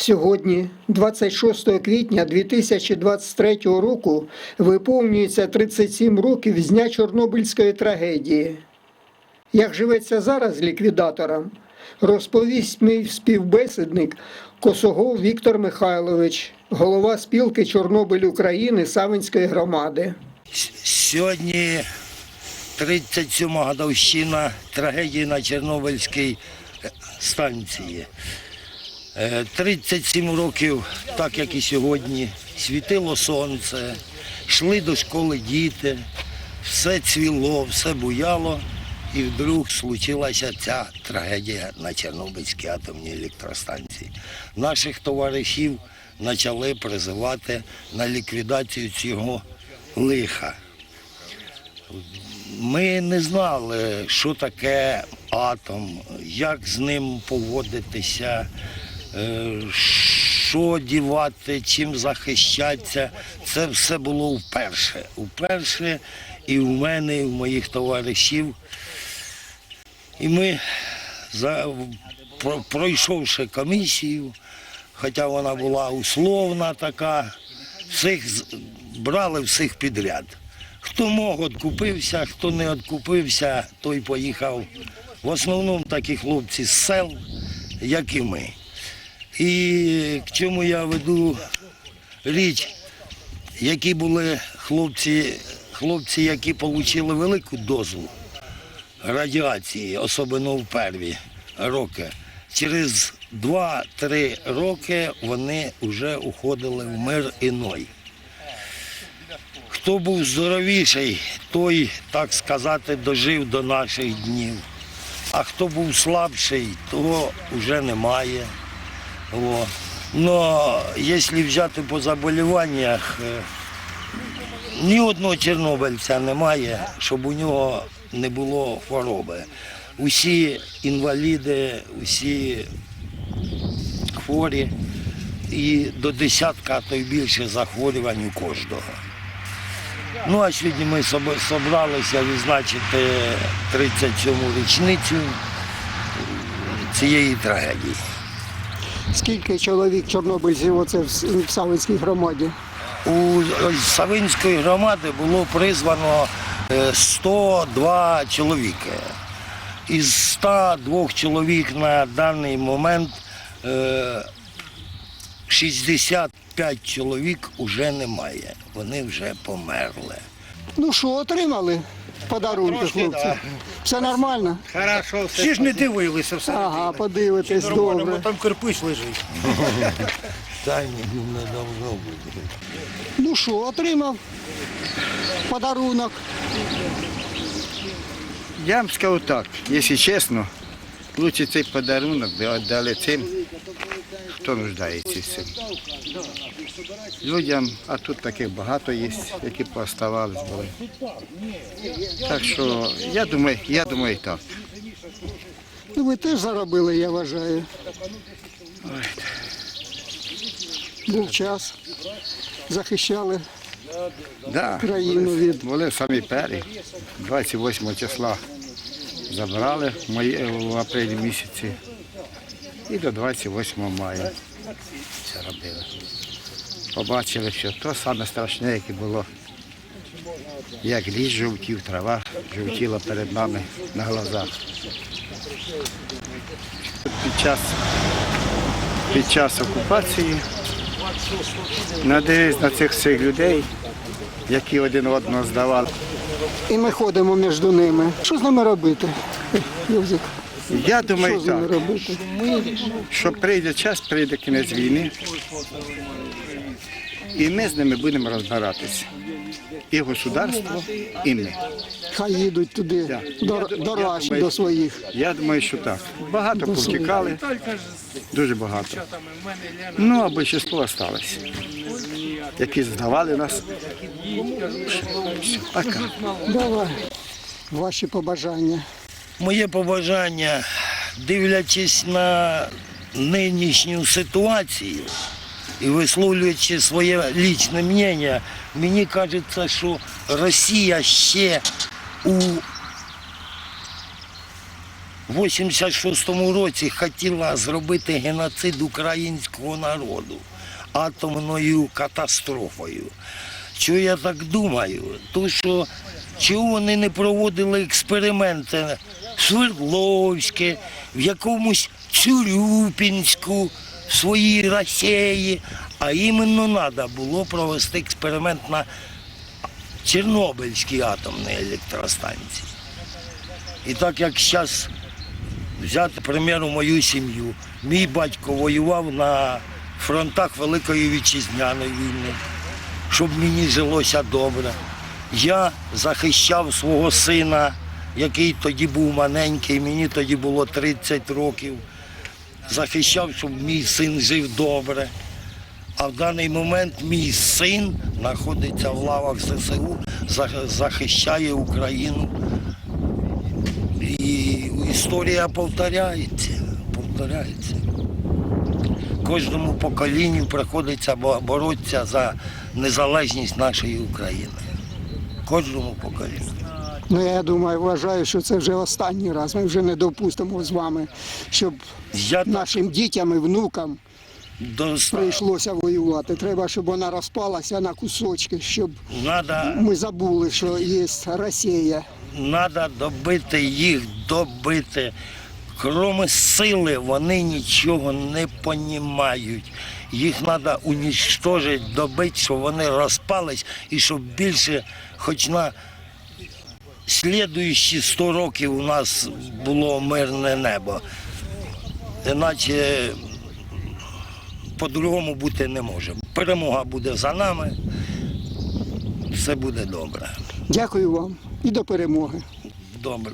Сьогодні, 26 квітня 2023 року, виповнюється 37 років з дня Чорнобильської трагедії. Як живеться зараз ліквідаторам, розповість мій співбесідник Косогов Віктор Михайлович, голова спілки Чорнобиль України Савинської громади. Сьогодні 37 годовщина трагедії на Чорнобильській станції. Е, 37 років, так як і сьогодні, світило сонце, йшли до школи діти, все цвіло, все буяло, і вдруг случилася ця трагедія на Чорнобильській атомній електростанції. Наших товаришів почали призивати на ліквідацію цього лиха. Ми не знали, що таке атом, як з ним поводитися, е, що дівати, чим захищатися. Це все було вперше. Вперше і в мене, і в моїх товаришів. І ми, пройшовши комісію, хоча вона була условна така, всіх брали всіх підряд. Хто мог, відкупився, хто не відкупився, той поїхав. В основному такі хлопці з сел, як і ми. І к чому я веду річ, які були хлопці, хлопці, які отримали велику дозу радіації, особливо в перві роки. Через 2-3 роки вони вже уходили в мир іной. Хто був здоровіший, той, так сказати, дожив до наших днів. А хто був слабший, того вже немає. О. Но якщо взяти по заболіваннях, е, ні одного чорнобильця немає, щоб у нього не було хвороби. Усі інваліди, усі хворі і до десятка, то й більше захворювань у кожного. Ну а сьогодні ми собралися відзначити 37-му річницю цієї трагедії. Скільки чоловік чорнобильців оце в Савинській громаді? У Савинської громади було призвано е, 102 чоловіки. Із 102 чоловік на даний момент е, 65 чоловік вже немає. Вони вже померли. Ну що, отримали подарунки, хлопці? Все нормально? Хорошо, всі ж не дивилися все. Ага, подивитесь, Нормально, бо добре. там кирпич лежить. Та ні, не должно бути. Ну що, отримав подарунок. Я вам скажу так, якщо чесно, лучше цей подарунок би віддали тим, хто нуждається цим. Людям, а тут таких багато є, які пооставались були. Так що я думаю, я думаю так. Ну ви теж заробили, я вважаю. Був час. Захищали Да, країну були, від були самі перші. 28 числа забрали в, мої, в апрелі місяці і до 28 мая це робили. Побачили, що то саме страшне, яке було. Як ліс жовтів, трава жовтіла перед нами на глазах. Під час, під час окупації надивись на цих всіх людей, які один одного здавали. і ми ходимо між ними. Що з ними робити? Юзик, Я думаю так, що прийде час, прийде кінець війни, і ми з ними будемо розбиратися. І государство, і ми. Хай їдуть туди, Я- до, я- до я думаю- до своїх. Я думаю, що так. Багато повтікали, дуже багато. Ну, а більшість залишилось. Які здавали нас. Пока. Давай. Ваші побажання. Моє побажання, дивлячись на нинішню ситуацію і висловлюючи своє лічне мнення, мені кажеться, що Росія ще у 86-му році хотіла зробити геноцид українського народу атомною катастрофою. Чого я так думаю? То що чого вони не проводили експерименти в Свердловське, в якомусь Цюрюпінську, в своїй Росії, а іменно треба було провести експеримент на Чорнобильській атомній електростанції. І так як зараз взяти, приміру, мою сім'ю. Мій батько воював на фронтах Великої Вітчизняної війни, щоб мені жилося добре. Я захищав свого сина, який тоді був маленький, мені тоді було 30 років. Захищав, щоб мій син жив добре. А в даний момент мій син знаходиться в лавах ЗСУ, захищає Україну. І історія повторяється, повторяється. Кожному поколінню приходиться боротися за незалежність нашої України. Кожному поколінню. Ну я думаю, вважаю, що це вже останній раз. Ми вже не допустимо з вами, щоб Я нашим дітям і внукам достав. прийшлося воювати. Треба, щоб вона розпалася на кусочки, щоб Надо, ми забули, що є Росія. надо добити їх, добити. Кроме сили вони нічого не понімають. Їх треба унічтожити, добити, щоб вони розпались і щоб більше, хоч на слідуючі 100 років у нас було мирне небо. Іначе по-другому бути не може. Перемога буде за нами, все буде добре. Дякую вам і до перемоги. Добре.